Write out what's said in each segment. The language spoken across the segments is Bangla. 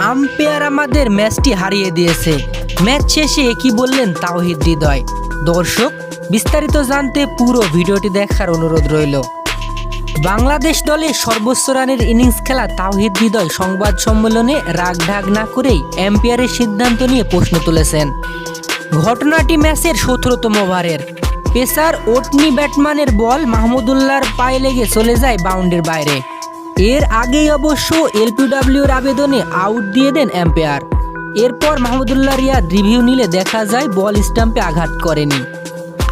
আম্পায়ার আমাদের ম্যাচটি হারিয়ে দিয়েছে। ম্যাচ শেষে কি বললেন তাওহিদ হৃদয়। দর্শক, বিস্তারিত জানতে পুরো ভিডিওটি দেখার অনুরোধ রইল। বাংলাদেশ দলে সর্বোচ্চ রানের ইনিংস খেলা তাওহিদ হৃদয় সংবাদ সম্মেলনে রাগ ঢাক না করেই এম্পায়ারের সিদ্ধান্ত নিয়ে প্রশ্ন তুলেছেন। ঘটনাটি ম্যাচের সতেরোতম ওভারের। পেসার ওটনি ব্যাটম্যানের বল মাহমুদুল্লাহর পায়ে লেগে চলে যায় বাউন্ডের বাইরে। এর আগেই অবশ্য এলপিডব্লিউর আবেদনে আউট দিয়ে দেন এম্পায়ার এরপর মাহমুদুল্লাহ রিয়াদ রিভিউ নিলে দেখা যায় বল স্টাম্পে আঘাত করেনি।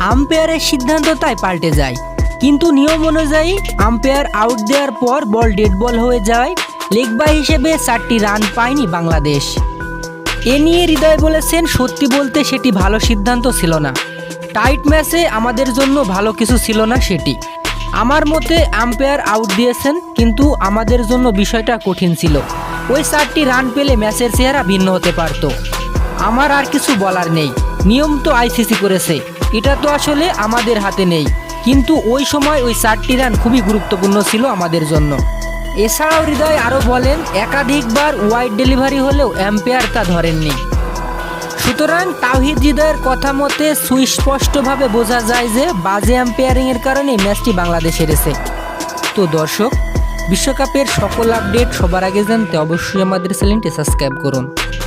আম্পায়ারের সিদ্ধান্ত তাই পাল্টে যায়। কিন্তু নিয়ম অনুযায়ী আম্পায়ার আউট দেওয়ার পর বল ডেড বল হয়ে যায় লেগ বাই হিসেবে চারটি রান পায়নি বাংলাদেশ। এ নিয়ে হৃদয় বলেছেন, সত্যি বলতে সেটি ভালো সিদ্ধান্ত ছিল না। টাইট ম্যাচে আমাদের জন্য ভালো কিছু ছিল না সেটি। আমার মতে আম্পায়ার আউট দিয়েছেন, কিন্তু আমাদের জন্য বিষয়টা কঠিন ছিল। ওই চারটি রান পেলে ম্যাচের চেহারা ভিন্ন হতে পারত। আমার আর কিছু বলার নেই। নিয়ম তো আইসিসি করেছে। এটা তো আসলে আমাদের হাতে নেই। কিন্তু ওই সময় ওই চারটি রান খুবই গুরুত্বপূর্ণ ছিল আমাদের জন্য। এছাড়াও হৃদয় আরও বলেন, একাধিকবার ওয়াইড ডেলিভারি হলেও অ্যাম্পায়ার তা ধরেননি। সুতরাং তাওহিদ হৃদয়ের কথা মতে সুস্পষ্টভাবে বোঝা যায় যে বাজে আম্পেয়ারিংয়ের কারণে ম্যাচটি বাংলাদেশ হেরেছে। তো দর্শক, বিশ্বকাপের সকল আপডেট সবার আগে জানতে অবশ্যই আমাদের চ্যানেলটি সাবস্ক্রাইব করুন।